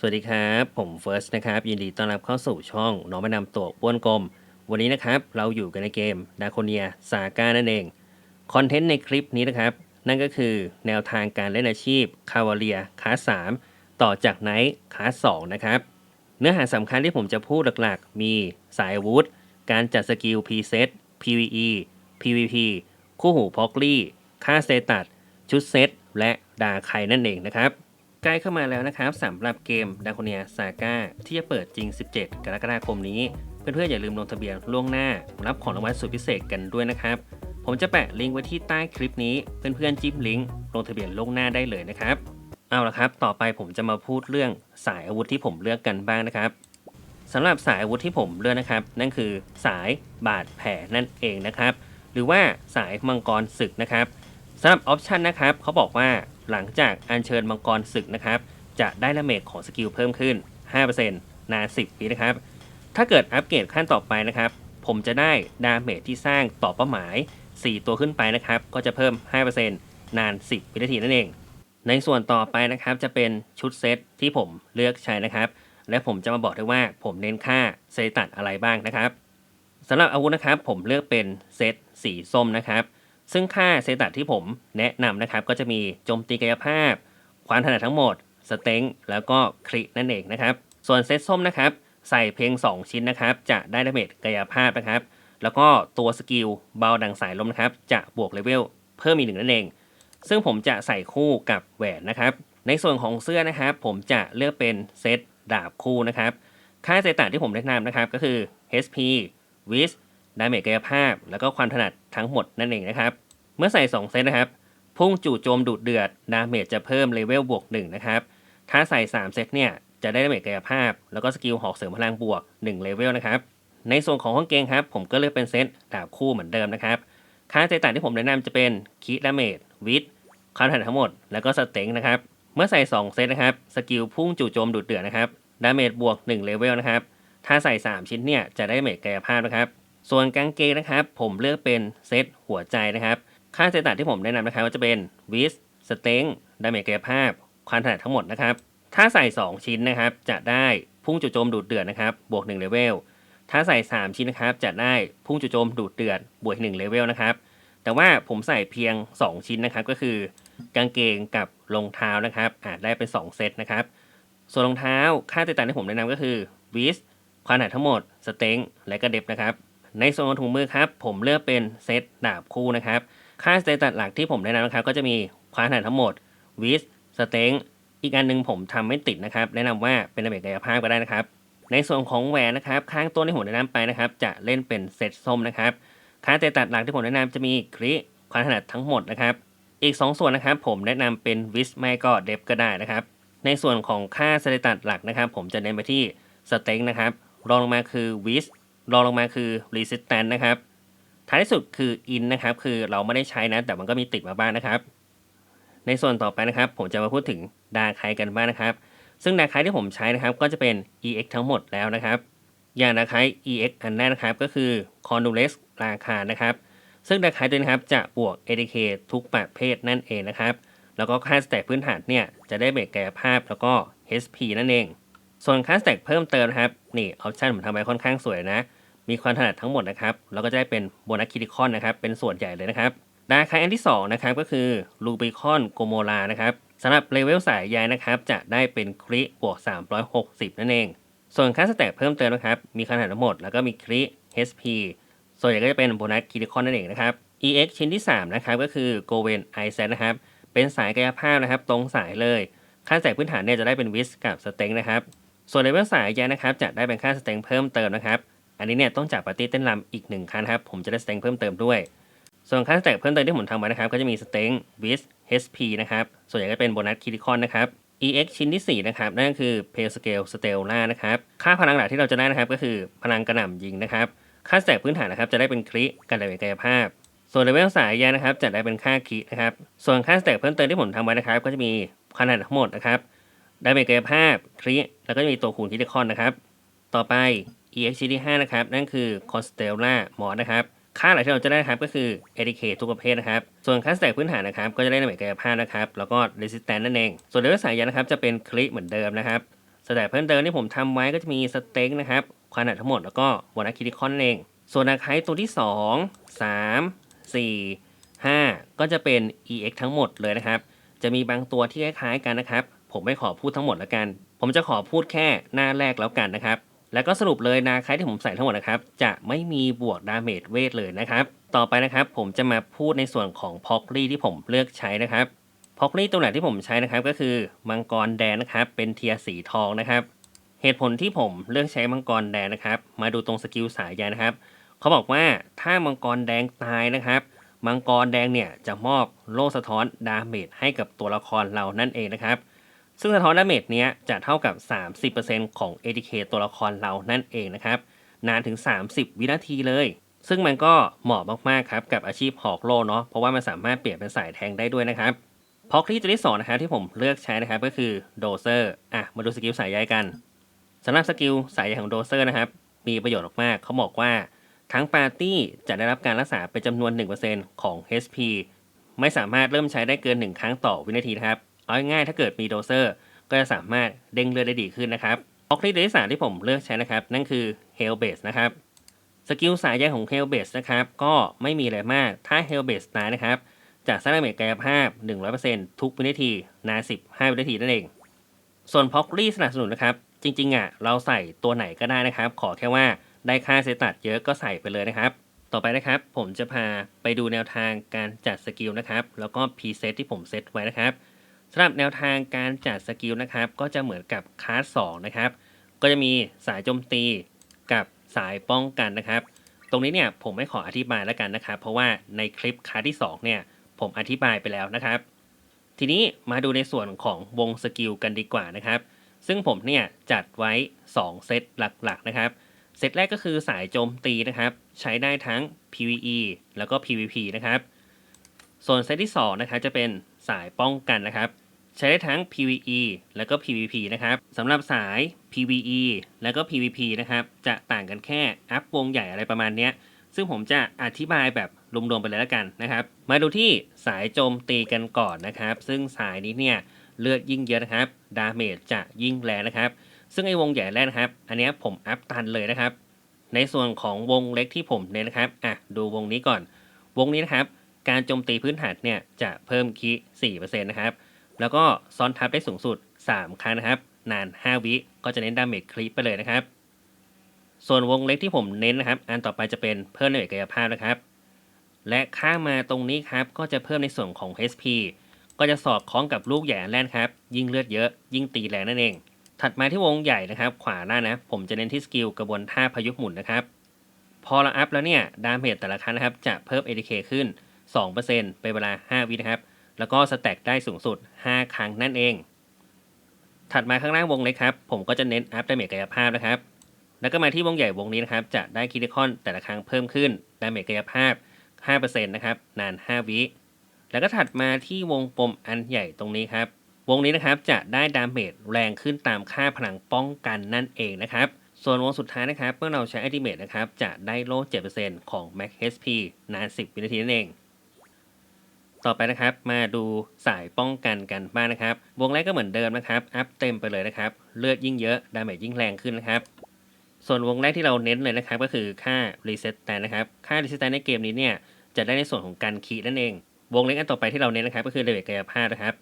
สวัสดีครับ ผมเฟิร์สนะครับ ยินดีต้อนรับเข้าสู่ช่องน้องแนะนำตัวป้วนกลม วันนี้นะครับ เราอยู่กันในเกมดาโคเนียซาก้านั่นเอง คอนเทนต์ในคลิปนี้นะครับ นั่นก็คือแนวทางการเล่นอาชีพคาวาเลียคลาส3ต่อจากไนท์คลาส2นะครับ เนื้อหาสำคัญที่ผมจะพูดหลักๆ มีสายอาวุธ การจัดสกิล preset PVE PVP คู่หูพอกลี่ค่าเซตัสชุดเซตและดาไคนั่นเองนะครับ ใกล้เข้ามาแล้วนะครับสำหรับเกมดาโคเนียซาก้าที่จะเปิดจริง 17 กรกฎาคมนี้ เพื่อนๆอย่าลืมลงทะเบียนล่วงหน้า รับของรางวัลสุดพิเศษกันด้วยนะครับ ผมจะแปะลิงก์ไว้ที่ใต้คลิปนี้ เพื่อนๆจิ้มลิงก์ลงทะเบียนล่วงหน้าได้เลยนะครับ เอาละครับ ต่อไปผมจะมาพูดเรื่องสายอาวุธที่ผมเลือกกันบ้างนะครับสำหรับสายอาวุธที่ผมเลือกนะครับ นั่นคือสายบาดแผลนั่นเองนะครับ หรือว่าสายมังกรศึกนะครับสำหรับออปชันนะครับเขาบอกว่า หลังจากอัญเชิญมังกรศึกนะครับ จะได้ดาเมจของสกิลเพิ่มขึ้น 5%นาน10วินะครับ ถ้าเกิดอัปเกรดขั้นต่อไปนะครับ ผมจะได้ดาเมจที่สร้างต่อเป้าหมาย 4 ตัวขึ้นไปนะครับ ก็จะเพิ่ม 5%นาน 10 วินาทีนั่นเอง ในส่วนต่อไปนะครับจะเป็นชุดเซตที่ผมเลือกใช้นะครับ และผมจะมาบอกด้วยว่าผมเน้นค่าเซตัดอะไรบ้างนะครับสำหรับอาวุธนะครับผมเลือกเป็นเซตสีส้มนะครับ ซึ่งค่าเซตัดที่ผมแนะนำนะครับ ก็จะมีโจมตีกายภาพ ความถนัดทั้งหมด สเต็งแล้วก็ครินั่นเองนะครับ ส่วนเซตส้มนะครับ ใส่เพียง 2 ชิ้นนะครับ จะได้ดาเมจกายภาพนะครับ แล้วก็ตัวสกิลเบาดังสายลมนะครับ จะบวกเลเวลเพิ่มอีกหนึ่งนั่นเอง ซึ่งผมจะใส่คู่กับแหวนนะครับ ในส่วนของเสื้อนะครับ ผมจะเลือกเป็นเซตดาบคู่นะครับ ค่าเซตต่าที่ผมแนะนำนะครับก็คือ HP w i s ดาเมจกายภาพ แล้วก็ความถนัดทั้งหมดนั่นเองนะครับ เมื่อใส่ 2 เซตนะครับ พุ่งจู่โจมดุเดือด ดาเมจจะเพิ่มเลเวลบวก1นะครับ ถ้าใส่ 3 เซตเนี่ย จะได้ดาเมจกายภาพ แล้วก็สกิลหอกเสริมพลังบวก1เลเวลนะครับ ในส่วนของห้องเกงครับ ผมก็เลือกเป็นเซตดาบคู่เหมือนเดิมนะครับค่าเซตต่างที่ผมแนะนำจะเป็นคีดาเมจวิดความถนัดทั้งหมด แล้วก็สเต็งนะครับ เมื่อใส่ 2 เซตนะครับ สกิลพุ่งจู่โจมดุเดือดนะครับ ดาเมจบวก1เลเวลนะครับ ถ้าใส่ 3 ชิ้นเนี่ย จะได้เมจกายภาพนะครับ ส่วนกางเกงนะครับ ผมเลือกเป็นเซตหัวใจนะครับ ค่าเซตต่างที่ผมแนะนำนะครับก็จะเป็นวิสสเต็งดาเมจกายภาพ ความถนัดทั้งหมดนะครับ ถ้าใส่ 2 ชิ้นนะครับ จะได้พุ่งจู่โจมดูดเดือดนะครับ บวก1เลเวล ถ้าใส่ 3 ชิ้นนะครับ จะได้พุ่งจู่โจมดูดเดือด บวก1เลเวลนะครับ แต่ว่าผมใส่เพียง 2 ชิ้นนะครับ ก็คือกางเกงกับรองเท้านะครับอาจได้เป็น 2 เซตนะครับ ส่วนรองเท้าค่าแตกต่างที่ผมแนะนำก็คือวิสความถนัดทั้งหมดสเต็งและก็เด็บนะครับ ในส่วนของถุงมือครับ ผมเลือกเป็นเซตดาบคู่นะครับ ค่าสเตตัสหลักที่ผมแนะนำนะครับ ก็จะมีความถนัดทั้งหมดวิสสเต็งอีกอันหนึ่งผมทำไม่ติดนะครับ แนะนำว่าเป็นระเบียบกายภาพก็ได้นะครับ ในส่วนของแหวนนะครับข้างต้นที่ผมแนะนำไปนะครับ จะเล่นเป็นเซตส้มนะครับค่าสเตตัสหลักที่ผมแนะนำจะมีคริความถนัดทั้งหมดนะครับ อีก 2 ส่วนนะครับ ผมแนะนำเป็นวิสไม่ก็เดฟก็ได้นะครับ ในส่วนของค่าสเตตัสหลักนะครับ ผมจะเน้นไปที่สเต็งนะครับรองลงมาคือวิส รองลงมาคือ resistance นะครับ ท้ายสุดคือ in นะครับ คือเราไม่ได้ใช้นะ แต่มันก็มีติดมาบ้างนะครับ ในส่วนต่อไปนะครับ ผมจะมาพูดถึงดาไคกันบ้างนะครับ ซึ่งดาไคที่ผมใช้นะครับ ก็จะเป็น ex ทั้งหมดแล้วนะครับ อย่างดาไค ex อันแรกนะครับ ก็คือ c o n d u l e s ราคานะครับ ซึ่งดาไคตัวนี้นะครับจะบวก ADK ทุกประเภทนั่นเองนะครับ แล้วก็ค่าสแต็กพื้นฐานเนี่ยจะได้เบรกกายภาพแล้วก็ HP นั่นเอง ส่วนค่าสแต็กเพิ่มเติมนะครับนี่ออปชันผมทำไว้ค่อนข้างสวยนะ มีความถนัดทั้งหมดนะครับแล้วก็จะได้เป็นโบนัสคิติคอนนะครับเป็นส่วนใหญ่เลยนะครับดาคายอันที่2นะครับก็คือลูบิคอนโกโมลานะครับสำหรับเลเวลสายใยนะครับจะได้เป็นคริบวก 360 นั่นเอง ส่วนค่าสแต็กเพิ่มเติมนะครับมีขนาดทั้งหมด แล้วก็มีคริ HP ส่วนใหญ่ก็จะเป็นโบนัสคิติคอนนั่นเองนะครับ EX ชิ้นที่ 3 นะครับก็คือโกเวนไอเซนะครับเป็นสายกายภาพนะครับตรงสายเลย ค่าสแต็กพื้นฐานเนี่ยจะได้เป็นวิสกับสเต็งนะครับส่วนเลเวลสายใยนะครับจะได้เป็นค่าสเต็งเพิ่มเติมนะครับ อันนี้เนี่ยต้องจากปาร์ตี้เต้นรำอีกหนึ่งคันครับ ผมจะได้สเต็งเพิ่มเติมด้วย ส่วนค่าสแต็กเพิ่มเติมที่ผมทำไว้นะครับ ก็จะมีสเต็งวิส HP นะครับ ส่วนใหญ่ก็เป็นโบนัสคิติคอนนะครับ EX ชิ้นที่ 4 นะครับ นั่นก็คือ p a y Scale Stella นะครับ ค่าพลังหลักที่เราจะได้นะครับ ก็คือพลังกระหน่ำยิงนะครับ ค่าสแต็กพื้นฐานนะครับ จะได้เป็นคริกันเมจกายภาพ ส่วนเลเวลสายใยนะครับจะได้เป็นค่าครินะครับ ส่วนค่าสแต็กเพิ่มเติมที่ผมทำไว้นะครับ ก็จะมีขนาดทั้งหมดนะครับไดเมกายภาพคริแล้วก็จะมีตัวคูณคิติคอนนะครับ ต่อไป EX ชิ้นที่ 5 นะครับ นั่นคือ Constella หมอนะครับ ค่าหลักที่เราจะได้นะครับก็คือ ADK ทุกประเภทนะครับ ส่วนค่าสแต็กพื้นฐานนะครับ ก็จะได้ในหมายกายภาพนะครับ แล้วก็ Resistance นั่นเอง ส่วนเลเวลสายยานะครับจะเป็นคลิเหมือนเดิมนะครับสแตทเพิ่มเติมที่ผมทำไว้ก็จะมีสเต็กนะครับขนาดทั้งหมดแล้วก็วอนาคิริคอนเอง ส่วนอาไคตัวที่ 2 3 4 5 ก็จะเป็น EX ทั้งหมดเลยนะครับ จะมีบางตัวที่คล้ายๆกันนะครับ ผมไม่ขอพูดทั้งหมดแล้วกัน ผมจะขอพูดแค่หน้าแรกแล้วกันนะครับ แล้วก็สรุปเลยนาคายที่ผมใส่ทั้งหมดนะครับ จะไม่มีบวกดาเมจเวทเลยนะครับ ต่อไปนะครับ ผมจะมาพูดในส่วนของพ็อกลี่ที่ผมเลือกใช้นะครับพ็อกลี่ตัวไหนที่ผมใช้นะครับก็คือมังกรแดงนะครับ เป็นเทียสีทองนะครับ เหตุผลที่ผมเลือกใช้มังกรแดงนะครับ มาดูตรงสกิลสายใยนะครับ เขาบอกว่าถ้ามังกรแดงตายนะครับมังกรแดงเนี่ยจะมอบโล่สะท้อนดาเมจให้กับตัวละครเรานั่นเองนะครับ ซึ่งสะท้อนดาเมจเนี้ยจะเท่ากับ 30%ของ ATK ตัวละครเรานั่นเองนะครับ นานถึง 30 วินาทีเลย ซึ่งมันก็เหมาะมากๆครับกับอาชีพหอกโลเนาะเพราะว่ามันสามารถเปลี่ยนเป็นสายแทงได้ด้วยนะครับพอกที่ตัวที่สองนะครับที่ผมเลือกใช้นะครับก็คือโดเซอร์อะมาดูสกิลสายใยกันสำหรับสกิลสายใยของโดเซอร์นะครับมีประโยชน์มากๆเขาบอกว่าทั้งปาร์ตี้จะได้รับการรักษาเป็นจำนวน 1%ของ HP ไม่สามารถเริ่มใช้ได้เกิน 1 ครั้งต่อวินาทีนะครับ เอาง่ายๆถ้าเกิดมีโดเซอร์ก็จะสามารถเด้งเลือดได้ดีขึ้นนะครับออกที่ตัวที่สามที่ผมเลือกใช้นะครับ นั่นคือ Hell Base นะครับสกิลสายใยของ Hell Base นะครับ ก็ไม่มีอะไรมากถ้า Hell Base ตายนะครับจะสร้างเมจกายภาพ 100%ทุกวินาทีนาน15 วินาทีนั่นเอง ส่วนพ็อกลี่สนับสนุนนะครับ จริงๆอะเราใส่ตัวไหนก็ได้นะครับ ขอแค่ว่าได้ค่าเซตัดเยอะก็ใส่ไปเลยนะครับ ต่อไปนะครับผมจะพาไปดูแนวทางการจัดสกิลนะครับ แล้วก็พรีเซตที่ผมเซตไว้นะครับ สำหรับแนวทางการจัดสกิลนะครับ ก็จะเหมือนกับคลาส2นะครับ ก็จะมีสายโจมตีกับสายป้องกันนะครับ ตรงนี้เนี่ยผมไม่ขออธิบายแล้วกันนะครับ เพราะว่าในคลิปคลาสที่ 2 เนี่ยผมอธิบายไปแล้วนะครับ ทีนี้มาดูในส่วนของวงสกิลกันดีกว่านะครับ ซึ่งผมเนี่ยจัดไว้ 2 เซตหลักๆนะครับ เซตแรกก็คือสายโจมตีนะครับ ใช้ได้ทั้ง PVE แล้วก็ PVP นะครับ ส่วนเซตที่2นะครับจะเป็น สายป้องกันนะครับ ใช้ได้ทั้ง PVE แล้วก็ PVP นะครับสำหรับสาย PVE แล้วก็ PVP นะครับ จะต่างกันแค่อัพวงใหญ่อะไรประมาณนี้ซึ่งผมจะอธิบายแบบรวมๆไปเลยแล้วกันนะครับ มาดูที่สายโจมตีกันก่อนนะครับ ซึ่งสายนี้เนี่ยเลือดยิ่งเยอะนะครับ ดาเมจจะยิ่งแรงนะครับ ซึ่งไอ้วงใหญ่แรกนะครับ อันนี้ผมอัพตันเลยนะครับ ในส่วนของวงเล็กที่ผมเน้นนะครับ อะ ดูวงนี้ก่อน วงนี้นะครับ การโจมตีพื้นฐานเนี่ยจะเพิ่มคี4%นะครับ แล้วก็ซ้อนทับได้สูงสุด 3 ครั้งนะครับ นาน 5 วิก็จะเน้นดาเมจคลิปไปเลยนะครับ ส่วนวงเล็กที่ผมเน้นนะครับ อันต่อไปจะเป็นเพิ่มดาเมจกยภาพนะครับ และข้ามาตรงนี้ครับ ก็จะเพิ่มในส่วนของ HP ก็จะสอดคล้องกับลูกใหญ่อันแรกครับ ยิ่งเลือดเยอะยิ่งตีแรงนั่นเอง ถัดมาที่วงใหญ่นะครับ ขวาล่างนะ ผมจะเน้นที่สกิลกระบวนท่าพายุหมุนนะครับ พอเราอัพแล้วเนี่ยดาเมจแต่ละครั้งนะครับ จะเพิ่ม ATK ขึ้น 2%เป็นเวลา 5 วินะครับ แล้วก็สแต็กได้สูงสุด 5 ครั้งนั่นเอง ถัดมาข้างล่างวงเล็กครับ ผมก็จะเน้นอัพดาเมจกายภาพนะครับ แล้วก็มาที่วงใหญ่วงนี้นะครับ จะได้คิดิคอนแต่ละครั้งเพิ่มขึ้นดาเมจกายภาพ 5%นะครับ นาน 5 วิ แล้วก็ถัดมาที่วงกลมอันใหญ่ตรงนี้ครับ วงนี้นะครับจะได้ดาเมจแรงขึ้นตามค่าพลังป้องกันนั่นเองนะครับส่วนวงสุดท้ายนะครับ เมื่อเราใช้อัติเมทนะครับ จะได้โล่7%ของ Max HP นาน 10 วินาทีนั่นเอง ต่อไปนะครับ มาดูสายป้องกันกันบ้างนะครับ วงแรกก็เหมือนเดิมนะครับ อัพเต็มไปเลยนะครับ เลือดยิ่งเยอะ ดาเมจยิ่งแรงขึ้นนะครับ ส่วนวงแรกที่เราเน้นเลยนะครับ ก็คือค่า Reset Stand นะครับ ค่า Reset Stand ในเกมนี้เนี่ย จะได้ในส่วนของการคีย์นั่นเอง วงเล็กอันต่อไปที่เราเน้นนะครับ ก็คือเลเวลกายภาพนะครับ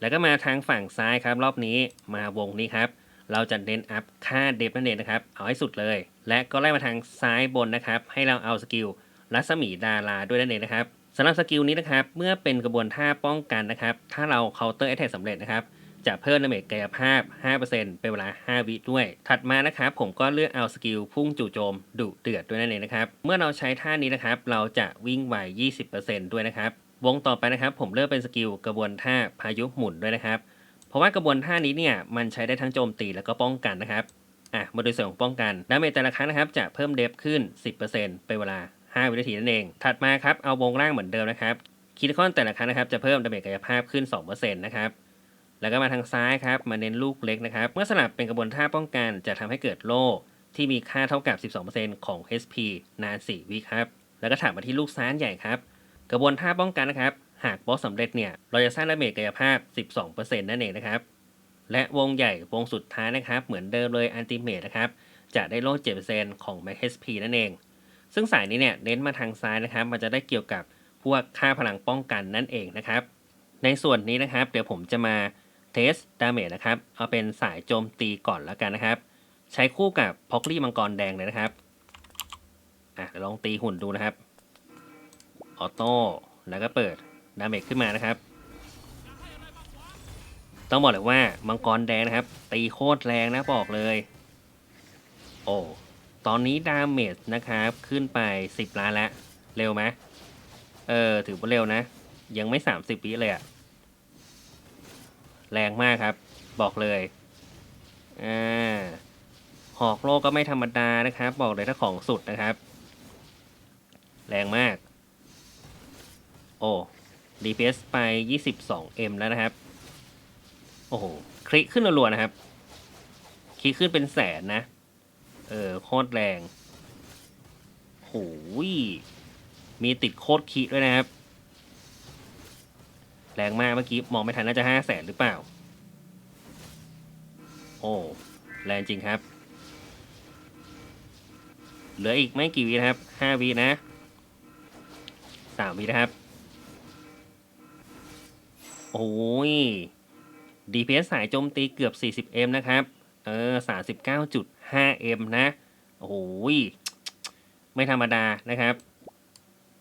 แล้วก็มาทางฝั่งซ้ายครับ รอบนี้มาวงนี้ครับ เราจะเน้นอัพค่าเดฟนั่นเองนะครับ เอาให้สุดเลย และก็ไล่มาทางซ้ายบนนะครับ ให้เราเอาสกิลรัศมีดาราด้วยนั่นเองนะครับำหรับสกิลนี้นะครับ เมื่อเป็นกระบวนท่าป้องกันนะครับ ถ้าเราเคาน์เตอร์แอทแทกสำเร็จนะครับ จะเพิ่มดาเมจกายภาพ 5%เป็นเวลา 5 วิด้วย ถัดมานะครับ ผมก็เลือกเอาสกิลพุ่งจู่โจมดุเดือดด้วยนั่นเองนะครับ เมื่อเราใช้ท่านี้นะครับ เราจะวิ่งไว 20%ด้วยนะครับ วงต่อไปนะครับ ผมเลือกเป็นสกิลกระบวนท่าพายุหมุนด้วยนะครับ เพราะว่ากระบวนท่านี้เนี่ย มันใช้ได้ทั้งโจมตีแล้วก็ป้องกันนะครับ อะ มาดูส่วนของป้องกันดาเมจแต่ละครั้งนะครับ จะเพิ่มเดฟขึ้น 10%เป็นเวลา 5 วินาทีนั่นเอง ถัดมาครับ เอาวงล่างเหมือนเดิมนะครับคิดคอนแต่ละครั้งนะครับ จะเพิ่มดาเมจกายภาพขึ้น 2%นะครับ แล้วก็มาทางซ้ายครับ มาเน้นลูกเล็กนะครับ เมื่อสลับเป็นกระบวนท่าป้องกันจะทำให้เกิดโล่ที่มีค่าเท่ากับ 12%ของ HP นาน 4 วิครับ แล้วก็ถัดมาที่ลูกซ้ายใหญ่ครับ กระบวนท่าป้องกันนะครับ หากบอสสำเร็จเนี่ย เราจะสร้างดาเมจกายภาพ 12%นั่นเองนะครับ และวงใหญ่วงสุดท้ายนะครับ เหมือนเดิมเลยอันติเมตนะครับ จะได้โล่7%ของ Max HP นั่นเอง ซึ่งสายนี้เนี่ยเน้นมาทางซ้ายนะครับ มันจะได้เกี่ยวกับพวกค่าพลังป้องกันนั่นเองนะครับ ในส่วนนี้นะครับ เดี๋ยวผมจะมาเทสดาเมจนะครับ เอาเป็นสายโจมตีก่อนแล้วกันนะครับ ใช้คู่กับพ็อกลี่มังกรแดงเลยนะครับอะลองตีหุ่นดูนะครับ ออโต้แล้วก็เปิดดาเมจขึ้นมานะครับ ต้องบอกเลยว่ามังกรแดงนะครับ ตีโคตรแรงนะบอกเลย โอ้ ตอนนี้ดาเมจนะครับ ขึ้นไป 10 ล้านแล้ว เร็วไหมเออ ถือว่าเร็วนะ ยังไม่ 30ปีเลยอะแรงมากครับ บอกเลยอ่าหอกโลกก็ไม่ธรรมดานะครับ บอกเลยถ้าของสุดนะครับ แรงมาก โอ้ DPS ไป 22M แล้วนะครับ โอ้โห คลิกขึ้นรัวๆนะครับ คลิกขึ้นเป็นแสนนะ เออ โคตรแรง โหยมีติดโคตรคีด้วยนะครับ แรงมากเมื่อกี้ มองไม่ทันน่าจะห้าแสนหรือเปล่า โอ้ แรงจริงครับ เหลืออีกไม่กี่วินะครับ ห้าวินะสามวินะครับ โอ้ย DPS สายโจมตีเกือบ 40M นะครับ เออ 5M นะ โอ้ย ไม่ธรรมดานะครับ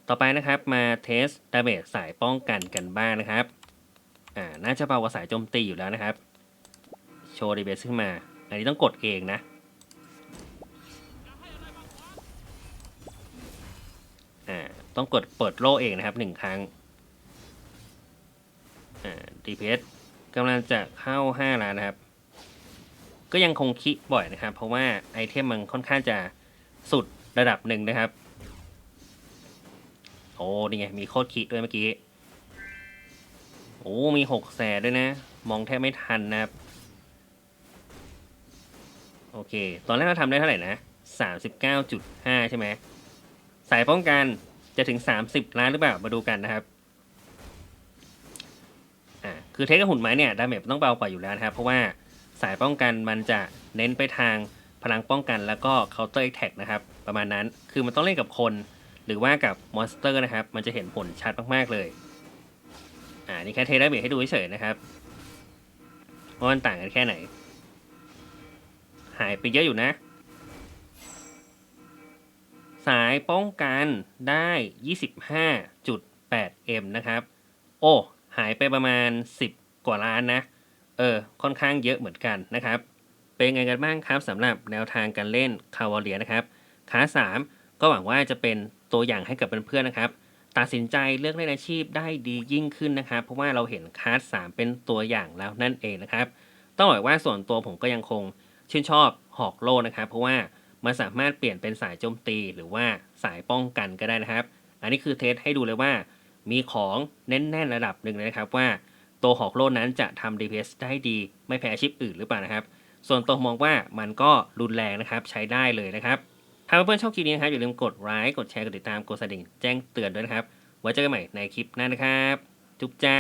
ต่อไปนะครับมาเทสดาเมจสายป้องกันกันบ้างนะครับ อ่า น่าจะเบากว่าสายโจมตีอยู่แล้วนะครับ โชว์ดีเบสขึ้นมา อันนี้ต้องกดเองนะอ่าต้องกดเปิดโล่เองนะครับหนึ่งครั้งอ่า DPS กำลังจะเข้า 5 ล้านนะครับ ก็ยังคงคิบ่อยนะครับ เพราะว่าไอเทมมันค่อนข้างจะสุดระดับหนึ่งนะครับ โอ้นี่ไง มีโคตรคิด้วยเมื่อกี้ โอ้มีหกแสนด้วยนะ มองแทบไม่ทันนะครับ โอเค ตอนแรกเราทำได้เท่าไหร่นะสามสิบเก้าจุดห้าใช่ไหม สายป้องกันจะถึงสามสิบล้านหรือเปล่า มาดูกันนะครับอ่าคือเทคกับหุ่นไม้เนี่ย ดาเมจต้องเบากว่าอยู่แล้วนะครับ เพราะว่า สายป้องกันมันจะเน้นไปทางพลังป้องกันแล้วก็ counter attack นะครับ ประมาณนั้นคือมันต้องเล่นกับคน หรือว่ากับมอนสเตอร์นะครับ มันจะเห็นผลชัดมากๆเลยอ่านี่แค่เทสดาเมจให้ดูเฉยๆนะครับว่ามันต่างกันแค่ไหน หายไปเยอะอยู่นะ สายป้องกันได้ 25.8M นะครับ โอ้ หายไปประมาณ 10 กว่าล้านนะ เออค่อนข้างเยอะเหมือนกันนะครับ เป็นไงกันบ้างครับสำหรับแนวทางการเล่นคาวาเลียนะครับคลาส3ก็หวังว่าจะเป็นตัวอย่างให้กับเพื่อนๆนะครับ ตัดสินใจเลือกเล่นอาชีพได้ดียิ่งขึ้นนะครับ เพราะว่าเราเห็นคลาส3เป็นตัวอย่างแล้วนั่นเองนะครับ ต้องบอกว่าส่วนตัวผมก็ยังคงชื่นชอบหอกโลนะครับ เพราะว่ามันสามารถเปลี่ยนเป็นสายโจมตีหรือว่าสายป้องกันก็ได้นะครับ อันนี้คือเทสให้ดูเลยว่า มีของแน่นๆระดับหนึ่งนะครับว่า ตัวหอกโลนั้นจะทำ DPS ได้ดีไม่แพ้อาชีพอื่นหรือเปล่านะครับ ส่วนตัวมองว่ามันก็รุนแรงนะครับใช้ได้เลยนะครับถ้าเพื่อนๆชอบคลิปนี้นะครับอย่าลืมกดไลค์กดแชร์กดติดตามกดกระดิ่งแจ้งเตือนด้วยนะครับไว้เจอกันใหม่ในคลิปหน้านะครับ จุ๊บจ้า